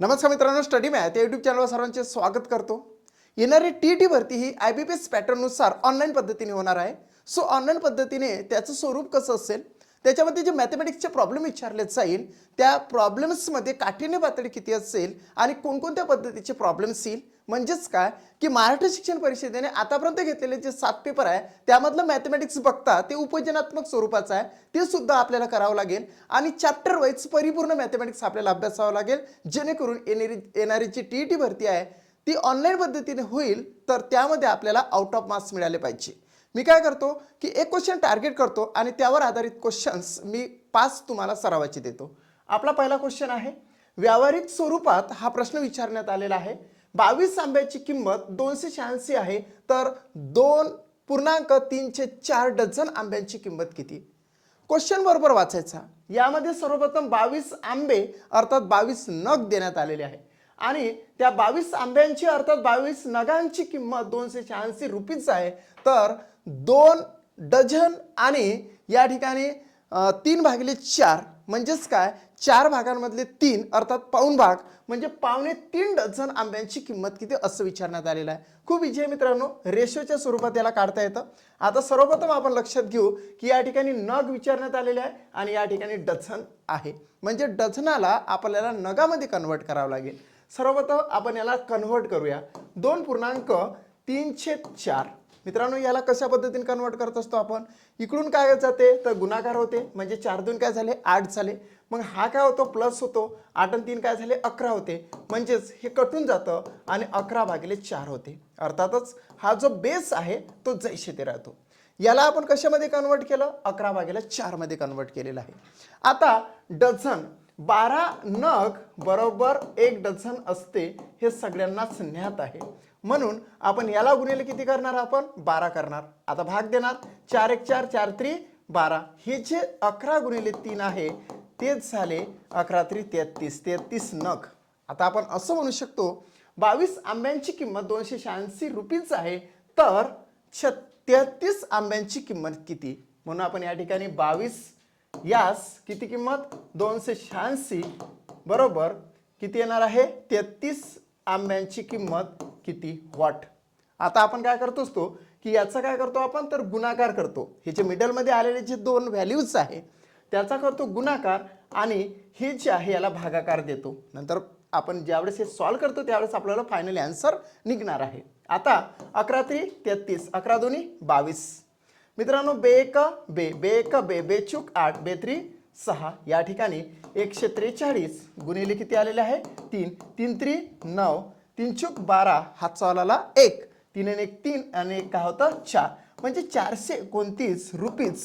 नमस्कार मित्रांनो study math या यूट्यूब चॅनलवर सर्वांचे स्वागत करतो. येणारी टी टी भरती ही आय बी पी एस पॅटर्ननुसार ऑनलाईन पद्धतीने होणार आहे. सो ऑनलाईन पद्धतीने त्याचं स्वरूप कसं असेल? त्याच्यामध्ये जे मॅथमॅटिक्सचे प्रॉब्लेम विचारले जाईल त्या प्रॉब्लेम्समध्ये काठीण्य पातळी किती असेल आणि कोणकोणत्या पद्धतीचे प्रॉब्लेम्स येईल? म्हणजेच काय? की महाराष्ट्र शिक्षण परिषदेने आतापर्यंत घेतलेले जे सात पेपर आहे त्यामधलं मॅथमॅटिक्स बघता ते उपजनात्मक स्वरूपाचं आहे. ते सुद्धा आपल्याला करावं लागेल. आणि चॅप्टर वाईज परिपूर्ण मॅथमॅटिक्स आपल्याला अभ्यासावं लागेल. जेणेकरून येणारी येणारी जी टी ई टी भरती आहे ती ऑनलाईन पद्धतीने होईल तर त्यामध्ये आपल्याला आउट ऑफ मार्क्स मिळाले पाहिजे. मी काय करतो की एक क्वेश्चन टार्गेट करतो आणि त्यावर आधारित क्वेश्चन्स मी पाच तुम्हाला सरावाचे देतो. आपला पहिला क्वेश्चन आहे व्यावहारिक स्वरूपात हा प्रश्न विचारण्यात आलेला आहे. बावीस आंब्याची किंमत दोनशे शहाऐंशी आहे तर दोन पूर्णांक तीनशे चार डझन आंब्यांची किंमत किती? क्वेश्चन बरोबर वाचायचा. यामध्ये सर्वप्रथम बावीस आंबे अर्थात बावीस नग देण्यात आलेले आहे. आणि त्या बावीस आंब्यांची अर्थात बावीस नगांची किंमत दोनशे शहाऐंशी रुपीज आहे. तर दोन डझन आणि या ठिकाणी तीन भागिले चार. म्हणजेच काय? चार भागांमधले तीन अर्थात पाऊण भाग. म्हणजे पावणे तीन डझन आंब्यांची किंमत किती असं विचारण्यात आलेलं आहे. खूप विजय मित्रांनो रेशोच्या स्वरूपात याला काढता येतं. आता सर्वप्रथम आपण लक्षात घेऊ की या ठिकाणी नग विचारण्यात आलेले आहे आणि या ठिकाणी डझन आहे. म्हणजे डझनाला आपल्याला नगामध्ये कन्वर्ट करावं लागेल. सर्वप्रथम आपण याला कन्वर्ट करूया. दोन पूर्णांक तीनशे चार. मित्रांनो याला कशा पद्धतीने कन्वर्ट करत असतो आपण? इकडून काय जाते? तर गुणाकार होते. म्हणजे चार दोन काय झाले? आठ झाले. मग हा काय होतो? प्लस होतो. आठ आणि तीन काय झाले? अकरा होते. म्हणजेच हे कटून जातं आणि अकरा भागिले चार होते. अर्थातच हा जो बेस आहे तो जैसे ते राहतो. याला आपण कशामध्ये कन्वर्ट केलं? अकरा भागेला चारमध्ये कन्वर्ट केलेलं आहे. आता डझन बारा नग बरोबर एक डझन असते हे सगळ्यांनाच ज्ञात आहे. म्हणून आपण याला गुणिले किती करणार आपण? बारा करणार. आता भाग देणार. चार एक चार चार त्री बारा. हे जे अकरा गुणिले तीन आहे तेच झाले अकरा त्री तेहतीस. तेहतीस नग. आता आपण असं म्हणू शकतो बावीस आंब्यांची किंमत दोनशे शहाऐंशी रुपीज आहे तर छ तेहतीस आंब्यांची किंमत किती? म्हणून आपण या ठिकाणी बावीस यास किती किंमत? दोनशे शहाऐंशी. बरोबर. किती येणार आहे? तेहतीस आंब्यांची किंमत किती वॉट आता आपण काय करतो असतो की याचं काय करतो आपण? तर गुणाकार करतो. हे जे मिडलमध्ये आलेले जे दोन व्हॅल्यूज आहे त्याचा करतो गुणाकार आणि हे जे आहे याला भागाकार देतो. नंतर आपण ज्यावेळेस हे सॉल्व करतो त्यावेळेस आपल्याला फायनली आन्सर निघणार आहे. आता अकरा त्री तेहतीस. अकरा दोन्ही बावीस. मित्रांनो बे एक बे. बे एक बे. बेचूक आठ. बे त्री सहा. या ठिकाणी एकशे त्रेचाळीस गुणिले किती आलेले आहे? तीन. तीन त्री नऊ. तीन चूक बारा हातचा आला एक. तीन आणि एक तीन आणि एक काय होतं चार. म्हणजे चारशे एकोणतीस रुपीज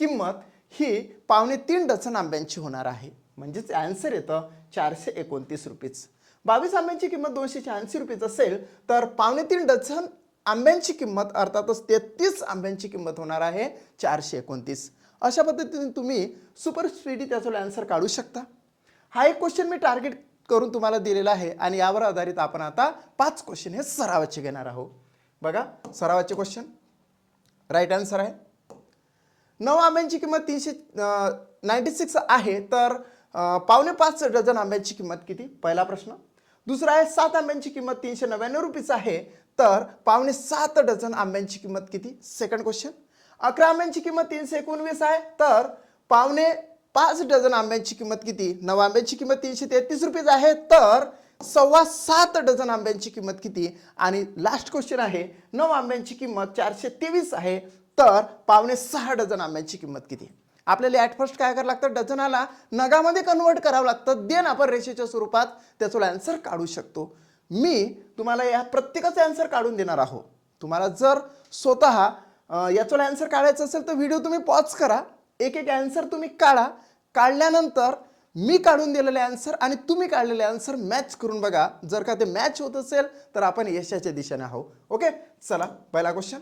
किंमत ही पावणे तीन डझन आंब्यांची होणार आहे. म्हणजेच ॲन्सर येतं चारशे एकोणतीस रुपीज. बावीस आंब्यांची किंमत दोनशे शहाऐंशी रुपीज असेल तर पावणे तीन डझन आंब्यांची किंमत अर्थातच तेहतीस आंब्यांची किंमत होणार आहे चारशे एकोणतीस. अशा पद्धतीने तुम्ही सुपर स्पीडी त्याचं आन्सर काढू शकता. हा एक क्वेश्चन मी टार्गेट करून तुम्हाला दिलेला आहे. आणि यावर आधारित आपण आता पाच क्वेश्चन हे सरावाचे घेणार आहोत. बघा सरावाचे क्वेश्चन राईट आन्सर आहे. नऊ आंब्यांची किंमत तीनशे नाईन्टी सिक्स आहे. तर पावणे पाच डझन आंब्यांची किंमत किती? पहिला प्रश्न. दुसरा आहे सात आंब्यांची किंमत तीनशे नव्याण्णव रुपीज आहे. तर पावणे सात डझन आंब्यांची किंमत किती? सेकंड क्वेश्चन अकरा आंब्यांची किंमत तीनशे एकोणवीस आहे. तर पावणे पाच डझन आंब्यांची किंमत किती? नऊ आंब्यांची किंमत तीनशे तेहतीस रुपीज आहे. तर सव्वा सात डझन आंब्यांची किंमत किती? आणि लास्ट क्वेश्चन आहे नऊ आंब्यांची किंमत चारशे तेवीस आहे. तर पावणे सहा डझन आंब्यांची किंमत किती? आपल्याला ॲट फर्स्ट काय करावं लागतं? डझनाला नगामध्ये कन्वर्ट करावं लागतं. देन आपण रेषेच्या स्वरूपात त्याचं ॲन्सर काढू शकतो. मी तुम्हाला या प्रत्येकाचा आन्सर काढून देणार आहो. तुम्हाला जर स्वतः अं, याचं काढायचं असेल तर व्हिडिओ तुम्ही पॉज करा. एक एक आन्सर तुम्ही काढा. काढल्यानंतर मी काढून दिलेले आन्सर आणि तुम्ही काढलेले आन्सर मॅच करून बघा. जर का ते मॅच होत असेल तर आपण यशाच्या दिशेने आहोत. ओके चला पहिला क्वेश्चन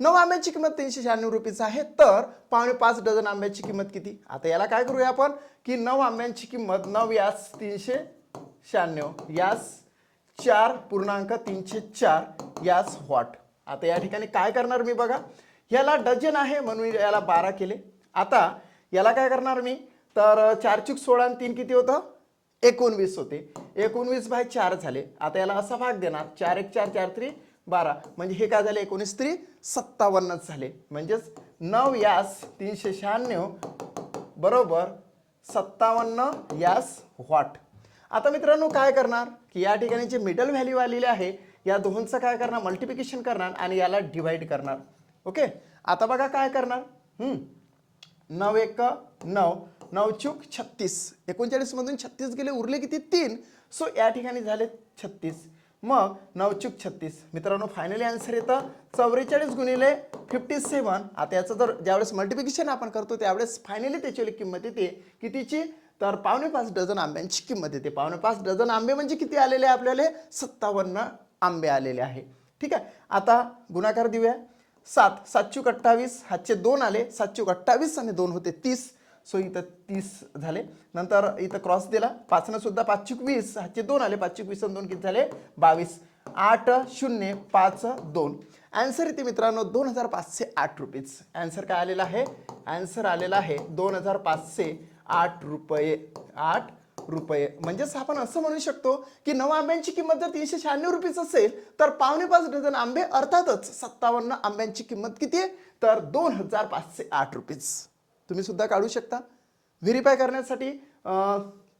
नऊ आंब्याची किंमत तीनशे शहाण्णव रुपीज आहे. तर पावणे पाच डझन आंब्याची किंमत किती? आता याला काय करूया आपण? की नऊ आंब्यांची किंमत नऊ यास तीनशे शहाण्णव यास चार पूर्णांक तीनशे चार यास वॉट. आता या ठिकाणी काय करणार मी बघा? याला डझन आहे म्हणून याला बारा केले. आता याला काय करणार मी? तर चार चूक सोळा आणि तीन किती होतं? एकोणवीस होते. एकोणवीस बाय चार झाले. आता याला असा भाग देणार. चार एक चार चार त्री बारा. म्हणजे हे काय झाले? एकोणीस त्री सत्तावन्नच झाले. म्हणजेच नऊ यास तीनशे शहाण्णव बरोबर सत्तावन्न यास व्हॉट. आता मित्रांनो काय करणार? की या ठिकाणी जे मिडल व्हॅल्यू आलेले आहे या दोनचं काय करणार? मल्टिप्लिकेशन करणार आणि याला डिवाइड करणार. ओके आता बघा काय करणार? हम्म. नऊ एक नऊ. नऊ चूक छत्तीस. एकोणचाळीसमधून छत्तीस गेले उरले किती? तीन. सो या ठिकाणी झाले छत्तीस. मग नऊ चूक छत्तीस. मित्रांनो फायनली आन्सर येतं. चौवेचाळीस गुणिले फिफ्टी सेवन आता याचं जर ज्यावेळेस मल्टिप्लिकेशन आपण करतो त्यावेळेस फायनली त्याची किंमत येते. कितीची? तर पावणे पाच डझन आंब्यांची किंमत येते. पावणे पाच डझन आंबे म्हणजे किती आलेले आपल्याला? सत्तावन्न आंबे आलेले आहे. ठीक आहे? आता गुणाकार देऊया. सात सातशे अठ्ठावीस हातचे दोन आले सातशे अठ्ठावीस आणि दोन होते तीस. सो इथं तीस झाले. नंतर इथं क्रॉस दिला. पाचनं सुद्धा पाचचूक वीस हातचे दोन आले पाचशे वीस आणि दोन किती झाले? बावीस. आठ शून्य पाच दोन. ॲन्सर येते मित्रांनो दोन हजार पाचशे आठ रुपीज. ॲन्सर काय आलेला आहे? ॲन्सर आलेला आहे दोन हजार पाचशे आठ रुपये. आठ रुपये. म्हणजेच आपण असं म्हणू शकतो की नऊ आंब्यांची किंमत जर तीनशे शहाण्णव रुपीज असेल तर पावणे पाच डझन आंबे अर्थातच सत्तावन्न आंब्यांची किंमत किती आहे? तर दोन हजार पाचशे आठ रुपीज. तुम्ही सुद्धा काढू शकता. व्हेरीफाय करण्यासाठी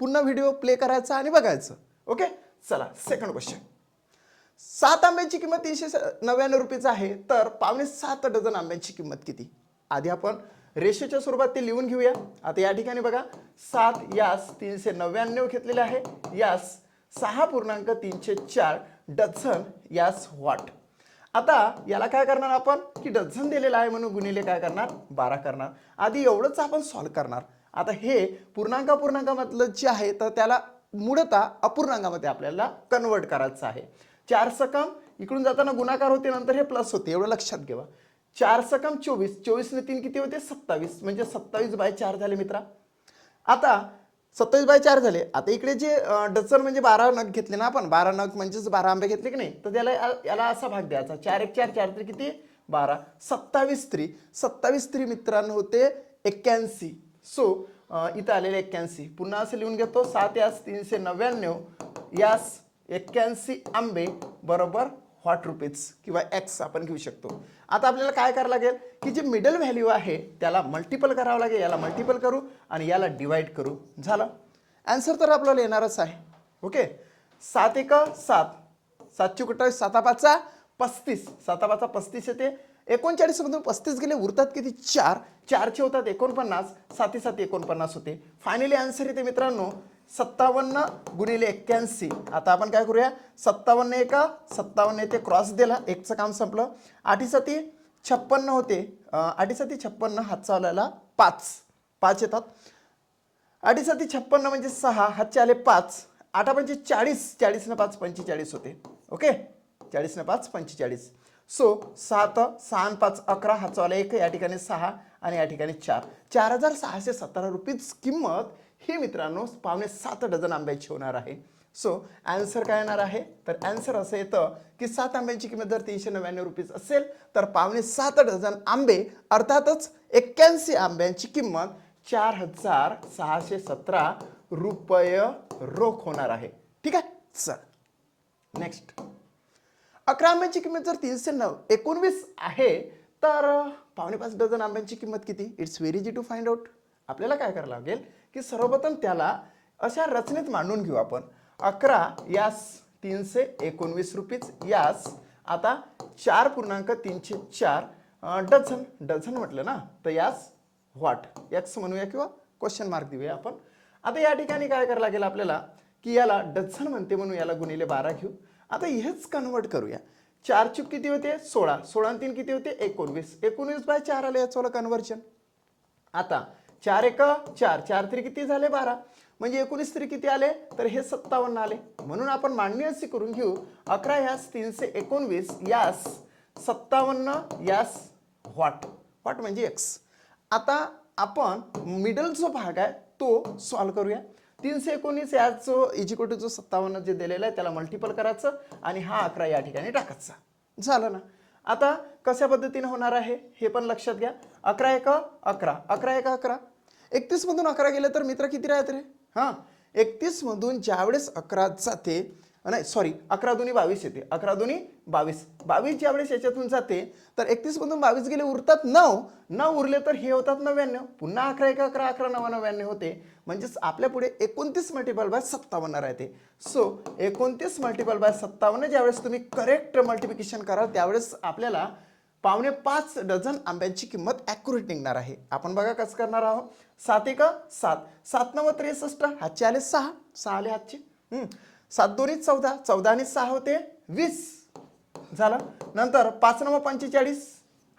पुन्हा व्हिडिओ प्ले करायचा आणि बघायचं. ओके? चला सेकंड क्वेश्चन सात आंब्यांची किंमत तीनशे नव्याण्णव रुपयेच आहे तर पावणे सात डझन आंब्यांची किंमत किती? आधी आपण रेषेच्या स्वरूपात ते लिहून घेऊया. आता या ठिकाणी बघा सात यास तीनशे नव्याण्णव घेतलेले आहे. यास सहा पूर्णांक तीनशे चार डझन यास वाट. आता याला काय करणार आपण? की डझन दिलेलं आहे म्हणून गुणिले काय करणार? बारा करणार. आधी एवढंच आपण सॉल्व्ह करणार. आता हे पूर्णांक पूर्णांकामधलं जे आहे तर त्याला मूळतः अपूर्णांकामध्ये आपल्याला कन्वर्ट करायचं आहे. चार सकम इकडून जाताना गुणाकार होते नंतर हे प्लस होते. एवढं लक्षात घ्यावा चार सकम चोवीस. चोवीसने तीन किती होते? सत्तावीस. म्हणजे सत्तावीस बाय चार झाले मित्रा. आता सत्तावीस बाय चार झाले. आता इकडे जे अं, म्हणजे बारा नग घेतले ना आपण बारा नग म्हणजेच बारा आंबे घेतले की नाही? तर त्याला याला असा भाग द्यायचा. चार एक चार चार तरी किती? बारा. सत्तावीस स्त्री सत्तावीस स्त्री मित्रांनो होते एक्क्याऐंशी. सो इथं आलेले एक्क्याऐंशी. पुन्हा असं लिहून घेतो. सात यास तीनशे नव्याण्णव. यास एक्क्याऐंशी आंबे. बरोबर? व्हॉट रुपीज किंवा एक्स आपण घेऊ शकतो. आता आपल्याला काय करावं लागेल? की जे मिडल व्हॅल्यू आहे त्याला मल्टिपल करावं लागेल. याला मल्टिपल करू आणि याला डिवाइड करू. झालं? ॲन्सर तर आपल्याला येणारच आहे. ओके सात एक सात. सातशे कुठं साता पाचचा पस्तीस. साता पस्तीस येते. एकोणचाळीसमधून पस्तीस गेले उरतात किती? चार. चारचे होतात एकोणपन्नास. साती साती एकोणपन्नास होते. फायनली आन्सर येते मित्रांनो. सत्तावन्न गुणिले एक्क्याऐंशी. आता आपण काय करूया? सत्तावन्न एक सत्तावन्न येते क्रॉस दिला. एकचं काम संपलं. आठीसाठी छप्पन्न होते. आठीसाठी छप्पन्न हात चालवायला पाच. पाच येतात. आठीसाठी छप्पन्न म्हणजे सहा हातचे आले पाच. आठा म्हणजे चाळीस. चाळीसनं पाच पंचेचाळीस होते. ओके? चाळीसनं पाच पंचेचाळीस. सो सात सहा पाच अकरा हातचा आला एक या ठिकाणी सहा आणि या ठिकाणी चार. चार हजार सहाशे सतरा रुपीज किंमत ही मित्रांनो पावणे सात डझन आंब्याची होणार आहे. सो ॲन्सर काय येणार आहे? तर ॲन्सर असं येतं की सात आंब्यांची किंमत जर तीनशे नव्याण्णव रुपीज असेल तर पावणे सात डझन आंबे अर्थातच एक्क्याऐंशी आंब्यांची किंमत चार हजार सहाशे सतरा रुपये रोख होणार आहे. ठीक आहे? चल. नेक्स्ट अकरा आंब्यांची किंमत जर तीनशे नऊ एकोणवीस आहे तर पावणे पाच डझन आंब्यांची किंमत किती? It's very easy to find out आपल्याला काय करावं लागेल? की सर्वप्रथम त्याला अशा रचनेत मांडून घेऊ आपण. अकरा यास तीनशे एकोणवीस रुपीज यास आता चार पूर्णांक तीनशे चार डझन डझन म्हटलं ना तर यास व्हॉट? एक्स म्हणूया किंवा क्वेश्चन मार्क देऊया आपण. आता या ठिकाणी काय करायला लागेल आपल्याला? की याला डझन म्हणते म्हणून याला गुणिले बारा घेऊ. आता हेच कन्वर्ट करूया. चार चूक किती होते? सोळा. सोळा तीन किती होते? एकोणवीस. एकोणवीस बाय चार आले याचं कन्वर्जन आता चार एक चार. चार तरी किती झाले? बारा. म्हणजे एकोणीस तरी किती आले? तर हे सत्तावन्न आले. म्हणून आपण मांडणी अशी करून घेऊ. अकरा यास तीनशे एकोणवीस यास सत्तावन्न यास व्हॉट? व्हॉट म्हणजे एक्स. आता आपण मिडल जो भाग आहे तो सॉल्व करूया. तीनशे एकोणीस याच जो इजिकोटी जो सत्तावन्न जे दिलेलं आहे त्याला मल्टिपल करायचं आणि हा अकरा या ठिकाणी टाकायचा. झालं ना? आता कशा पद्धतीने होणार आहे? हे पण लक्षात घ्या. अकरा एक अकरा. अकरा एक अकरा. एकतीसमधून अकरा गेले तर मित्र किती राहत रे? हां? एकतीसमधून ज्यावेळेस अकरा जाते नाही सॉरी अकरा दोन्ही बावीस येते. अकरा दोन्ही बावीस. बावीस ज्यावेळेस याच्यातून जाते तर एकतीसमधून बावीस गेले उरतात नऊ. नऊ उरले तर हे होतात नव्याण्णव. पुन्हा अकरा एक अकरा अकरा नवा नव्याण्णव होते. म्हणजेच आपल्या पुढे एकोणतीस मल्टिपल बाय सत्तावन्न राहते. सो एकोणतीस मल्टिपल बाय सत्तावन्न ज्यावेळेस तुम्ही करेक्ट मल्टिप्लिकेशन कराल त्यावेळेस आपल्याला पावणे पाच डझन आंब्यांची किंमत ॲक्युरेट निघणार आहे. आपण बघा कसं करणार आहोत. सात एक सात. सात नव्वद त्रेसष्ट हातचे आले सहा. सहा आले हातचे. सात दोन्ही चौदा. चौदा आणि सहा होते वीस. झालं. नंतर पाच नव्वद पंचेचाळीस.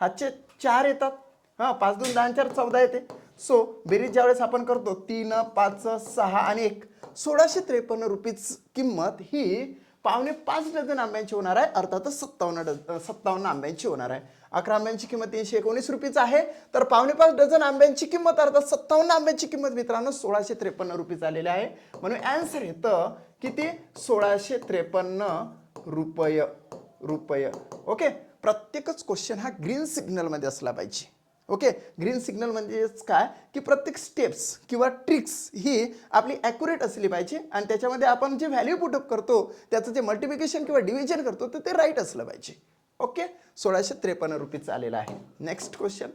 हातचे चार येतात. हां पाच दोन दहा चार चौदा येते. सो बेरीज ज्यावेळेस आपण करतो तीन पाच सहा आणि एक. सोळाशे त्रेपन्न रुपीज किंमत ही पावणे पाच डझन आंब्यांची होणार आहे. अर्थातच सत्तावन्न डझ सत्तावन्न आंब्यांची होणार आहे. अकरा आंब्यांची किंमत तीनशे एकोणीस रुपीच आहे. तर पावणे पाच डझन आंब्यांची किंमत अर्थात सत्तावन्न आंब्यांची किंमत मित्रांनो सोळाशे त्रेपन्न रुपीज आलेली आहे. म्हणून अँसर येतं किती? सोळाशे त्रेपन्न रुपये रुपये. ओके प्रत्येकच क्वेश्चन हा ग्रीन सिग्नलमध्ये असला पाहिजे. ओके? ग्रीन सिग्नल म्हणजेच काय? की प्रत्येक स्टेप्स किंवा ट्रिक्स ही आपली ॲक्युरेट असली पाहिजे आणि त्याच्यामध्ये आपण जे व्हॅल्यू पुटअप करतो त्याचं जे मल्टिप्लिकेशन किंवा डिव्हिजन करतो तर ते राईट असलं पाहिजे. ओके? सोळाशे त्रेपन्न रुपीज आलेलं आहे. नेक्स्ट क्वेश्चन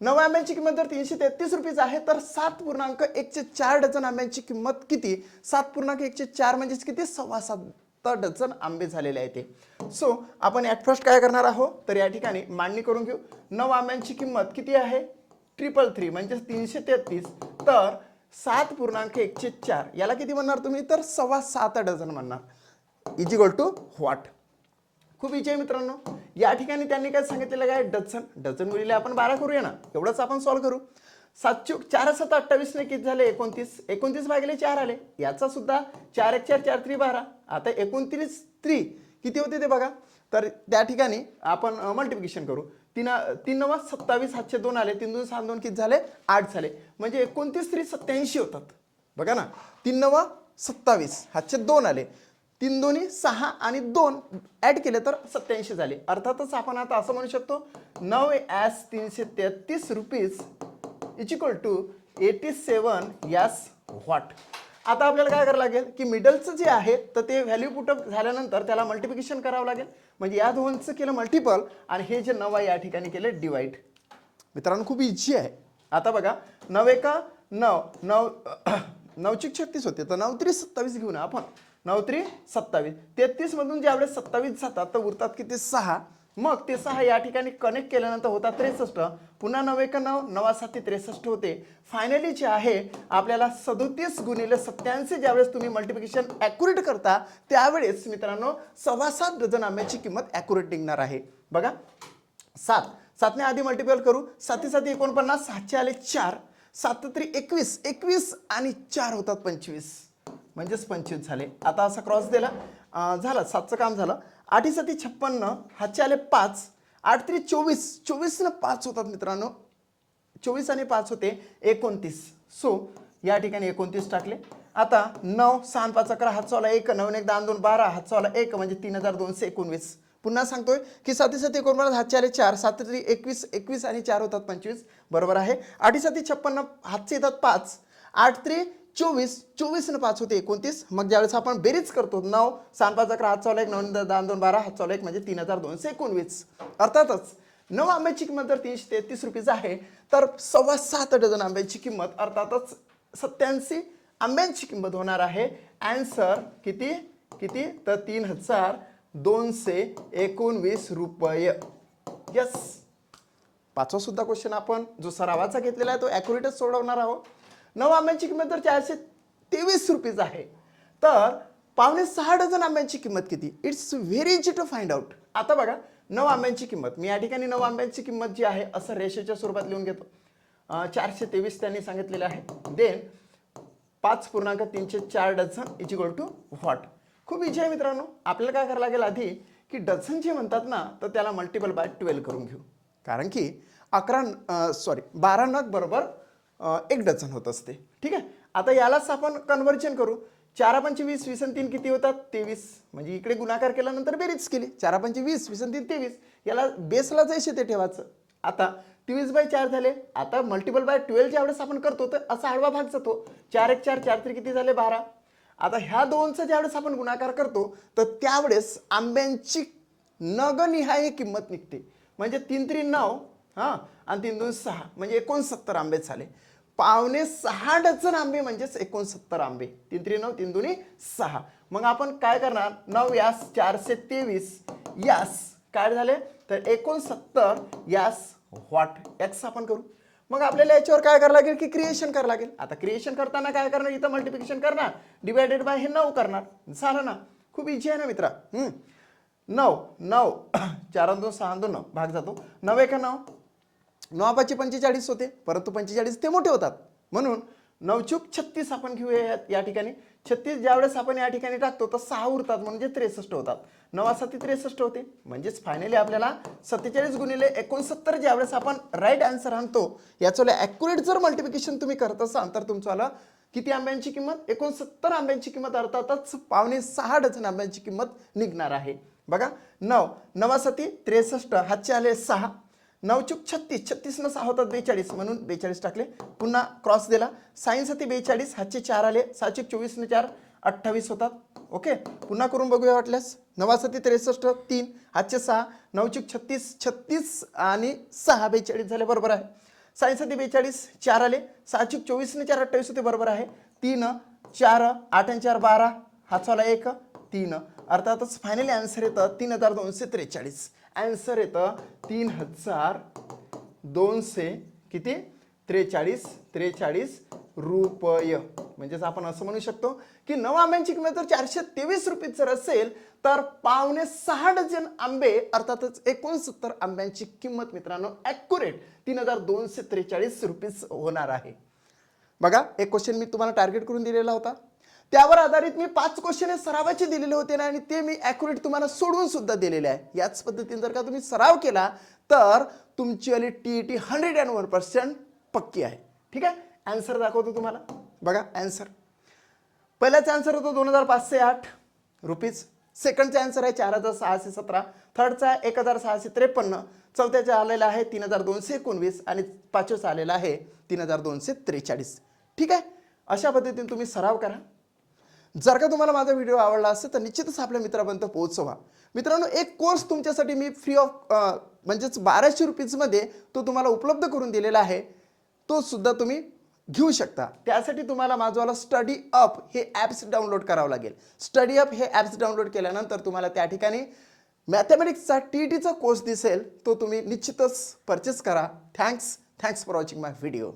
नऊ आंब्यांची किंमत जर तीनशे तेहतीस रुपीज आहे तर सात पूर्णांक एकशे चार डझन आंब्यांची किंमत किती? सात पूर्णांक एकशे चार म्हणजेच किती? सव्वा सात डझन आंबे झालेले आहेत ते. सो आपण ॲट फर्स्ट काय करणार आहोत? तर या ठिकाणी मांडणी करून घेऊ. नऊ आंब्यांची किंमत किती आहे? ट्रिपल थ्री म्हणजे तीनशे तेहतीस. तर सात पूर्णांक एकशे चार. याला किती म्हणणार तुम्ही? तर सव्वा सात डझन म्हणणार. इज इक्वल टू व्हॉट खूप इजी आहे मित्रांनो. या ठिकाणी त्यांनी काय सांगितलेलं काय डझन. डझन गुणिले आपण बारा करूया ना? एवढंच आपण सॉल्व्ह करू. सातशे चार सात अठ्ठावीसने किती झाले? एकोणतीस. एकोणतीस भागिले चार आले. याचा सुद्धा चार एक चार चार त्री बारा. आता एकोणतीस त्री किती होते ते बघा. तर त्या ठिकाणी आपण मल्टिप्लिकेशन करू. तीन तीन नवा सत्तावीस सातशे दोन आले. तीन दोन सहा दोन किती झाले? आठ झाले. म्हणजे एकोणतीस त्री सत्याऐंशी होतात. बघा ना. तीन नवा सत्तावीस सातशे दोन आले. तीन दोन्ही सहा आणि दोन ॲड केले तर सत्याऐंशी झाले. अर्थातच आपण आता असं म्हणू शकतो नऊ ॲस तीनशे तेहतीस rupees is equal to eighty seven यास व्हॉट आता आपल्याला काय करावं लागेल की मिडलचं जे आहे तर ते व्हॅल्यू पुटअप झाल्यानंतर त्याला मल्टिप्लिकेशन करावं लागेल. म्हणजे या दोनचं केलं मल्टिपल आणि हे जे नवं आहे या ठिकाणी केलं डिवाईड मित्रांनो खूप इझी आहे. आता बघा नव एका नऊ नऊ नऊची छत्तीस होते तर नऊ तरी सत्तावीस घेऊ ना आपण नऊ तरी सत्तावीस. तेहतीसमधून जे ज्यावेळेस सत्तावीस जातात तर उरतात किती? सहा. मग ते सहा या ठिकाणी कनेक्ट केल्यानंतर होता त्रेसष्ट. पुन्हा नऊ एका नऊ नवा साती त्रेसष्ट होते. फायनली जे आहे आपल्याला सदोतीस गुणिले सत्याऐंशी ज्यावेळेस तुम्ही मल्टिप्लिकेशन ॲक्युरेट करता त्यावेळेस मित्रांनो सव्वा सात डझन आंब्याची किंमत ॲक्युरेट निघणार आहे. बघा. सात. सातने आधी मल्टिपल करू. साती साती एकोणपन्नास सातशे आले चार. सात तरी एकवीस. एकवीस आणि चार होतात पंचवीस. म्हणजेच पंचवीस झाले. आता असा क्रॉस दिला. झालं. सातचं काम झालं. आठी छप्पन्न हातचे आले पाच आठ तरी चोवीस चोवीसनं पाच होतात मित्रांनो. चोवीस आणि पाच होते एकोणतीस. सो या ठिकाणी एकोणतीस टाकले. आता नऊ सहा पाच अकरा हातचावला एक नऊ एक दहा दोन बारा हातचावला एक म्हणजे तीन हजार दोनशे एकोणवीस. पुन्हा सांगतोय की साती साती एकोणपन्नास हातचे आले चार सात तरी एकवीस एकवीस आणि चार होतात पंचवीस. बरोबर आहे. आठी साती छप्पन्न हातचे येतात पाच. आठ तरी चोवीस चोवीस न पाच होते एकोणतीस. मग ज्यावेळेस आपण बेरीज करतो नऊ सहा पाच अकरा हात चावला एक नऊ दहा दोन बारा हात चावला एक म्हणजे तीन हजार दोनशे एकोणवीस. अर्थातच नऊ आंब्याची किंमत जर तीनशे तेहतीस रुपीज आहे तर सव्वा सात डझन आंब्याची किंमत अर्थातच सत्याऐंशी आंब्यांची किंमत होणार आहे. अँसर किती? किती? तर तीन हजार दोनशे एकोणवीस रुपये. यस पाचवा सुद्धा क्वेश्चन आपण जो सरावाचा घेतलेला आहे तो ॲक्युरेटच सोडवणार आहोत. नऊ आंब्यांची किंमत जर चारशे तेवीस रुपीज आहे. तर पावणे सहा डझन आंब्यांची किंमत किती? It's very easy to find out आता बघा नऊ आंब्यांची किंमत. मी या ठिकाणी नऊ आंब्यांची किंमत जी आहे असं रेषेच्या स्वरूपात लिहून घेतो. चारशे तेवीस त्यांनी सांगितलेलं आहे. देन पाच पूर्णांक तीनशे चार dozen is equal to what खूप इजी आहे मित्रांनो. आपल्याला काय करायला लागेल आधी की डझन जे म्हणतात ना तर त्याला मल्टिपल बाय ट्वेल्व करून घेऊ. कारण की अकरा सॉरी बारा नग बरोबर एक डझन होत असते. ठीक आहे? आता यालाच आपण कन्व्हर्जन करू. चारा पंचे वीस वीस आणि तीन किती होतात? तेवीस. म्हणजे इकडे गुणाकार केल्यानंतर बेरीज केली. चारा पंचे वीस वीस आणि तीन तेवीस. याला बेसला जायचे ते ठेवायचं. आता तेवीस बाय चार झाले. आता मल्टिपल बाय ट्वेल्व ज्यावेळेस आपण करतो तर असा आडवा भाग जातो. चार एक चार चार तरी किती झाले बारा. आता ह्या दोनचा ज्यावेळेस आपण गुणाकार करतो तर त्यावेळेस आंब्यांची नगनिहाय किंमत निघते. म्हणजे तीन तरी नऊ हां आणि तीन दोन सहा म्हणजे एकोणसत्तर आंबे झाले. पावणे सहा डझन आंबे म्हणजेच एकोणसत्तर आंबे. तीन त्री नऊ तीन दोन्ही सहा. मग आपण काय करणार? नऊ यास चारशे तेवीस यास काय झाले? तर एकोणसत्तर यास व्हॉट एक्स आपण करू. मग आपल्याला याच्यावर काय करावं लागेल? की क्रिएशन करावं लागेल. आता क्रिएशन करताना काय करणार? इथं मल्टिप्लिकेशन करणार. डिवायडेड बाय हे नऊ करणार. झालं ना? खूप इझी आहे ना मित्रा? नऊ नऊ. चार आणि दोन सहा दोन नऊ. भाग जातो. नऊ एका नऊ. नवाबाचे पंचेचाळीस होते परंतु पंचेचाळीस ते मोठे होतात. म्हणून नवचूक छत्तीस आपण घेऊया या- ठिकाणी. छत्तीस ज्यावेळेस आपण या ठिकाणी टाकतो तर सहा उरतात म्हणजे त्रेसष्ट होतात. नवा सती त्रेसष्ट होते. म्हणजेच फायनली आपल्याला सत्तेचाळीस गुणिले एकोणसत्तर ज्यावेळेस आपण राईट आन्सर आणतो याचं ॲक्युरेट जर मल्टिप्लिकेशन तुम्ही करत असाल तर तुमचं आलं किती आंब्यांची किंमत? एकोणसत्तर आंब्यांची किंमत अर्थातच पावणे सहा डझन आंब्यांची किंमत निघणार आहे. बघा नऊ नवासती त्रेसष्ट हातचे आले सहा. नवचूक छत्तीस छत्तीस न सहा होतात बेचाळीस म्हणून बेचाळीस टाकले. पुन्हा क्रॉस दिला. सायन्स होती बेचाळीस हातचे चार आले. सहाशे चोवीसनं चार अठ्ठावीस होतात. ओके? पुन्हा करून बघूया वाटल्यास. नवासती त्रेसष्ट तीन हातचे सहा. नवचूक छत्तीस छत्तीस आणि सहा बेचाळीस झाले. बरोबर आहे. सायन्स होती बेचाळीस चार आले. सहाशे चोवीस चार अठ्ठावीस होते. बरोबर आहे. तीन चार आठ आणि चार बारा. हातवाला एक तीन. अर्थातच फायनली आन्सर येतं तीन हजार दोनशे त्रेचाळीस. ॲन्सर येतं तीन हजार दोनशे किती? त्रेचाळीस त्रेचाळीस रुपय. म्हणजेच आपण असं म्हणू शकतो की नऊ आंब्यांची किंमत जर चारशे तेवीस रुपये जर असेल तर पावणे सहा डझन आंबे अर्थातच एकोणसत्तर आंब्यांची किंमत मित्रांनो ॲक्युरेट तीन हजार दोनशे त्रेचाळीस रुपीज होणार आहे. बघा एक क्वेश्चन मी तुम्हाला टार्गेट करून दिलेला होता. त्यावर आधारित मी पाच क्वेश्चन सरावाचे दिलेले होते ना आणि ते मी ॲक्युरेट तुम्हाला सोडवून सुद्धा दिलेले आहे. याच पद्धतीने जर का तुम्ही सराव केला तर तुमची वाली T E T hundred and one percent पक्की आहे. ठीक आहे? आन्सर दाखवतो तुम्हाला. बघा ॲन्सर पहिल्याचा आन्सर होतो दोन हजार पाचशे आठ. रुपीज. सेकंडचा आन्सर आहे चार हजार सहाशे सतरा. थर्डचा आहे एक हजार सहाशे त्रेपन्न. चौथ्याचा आलेला आहे तीन हजार दोनशे एकोणवीस. आणि पाचव्याचा आलेला आहे तीन हजार दोनशे त्रेचाळीस. ठीक आहे? अशा पद्धतीने तुम्ही सराव करा. जर का तुम्हाला माझा व्हिडिओ आवडला असेल तर निश्चितच आपल्या मित्रापर्यंत पोहोचवा. मित्रांनो एक कोर्स तुमच्यासाठी मी फ्री ऑफ म्हणजेच बाराशे रुपीजमध्ये तो तुम्हाला उपलब्ध करून दिलेला आहे. तो सुद्धा तुम्ही घेऊ शकता. त्यासाठी तुम्हाला माझंवाला स्टडी अप हे ॲप्स डाउनलोड करावं लागेल. स्टडी अप हे ॲप्स डाउनलोड केल्यानंतर तुम्हाला त्या ठिकाणी मॅथमॅटिक्सचा टी टीचा कोर्स दिसेल. तो तुम्ही निश्चितच परचेस करा. Thanks thanks for watching my video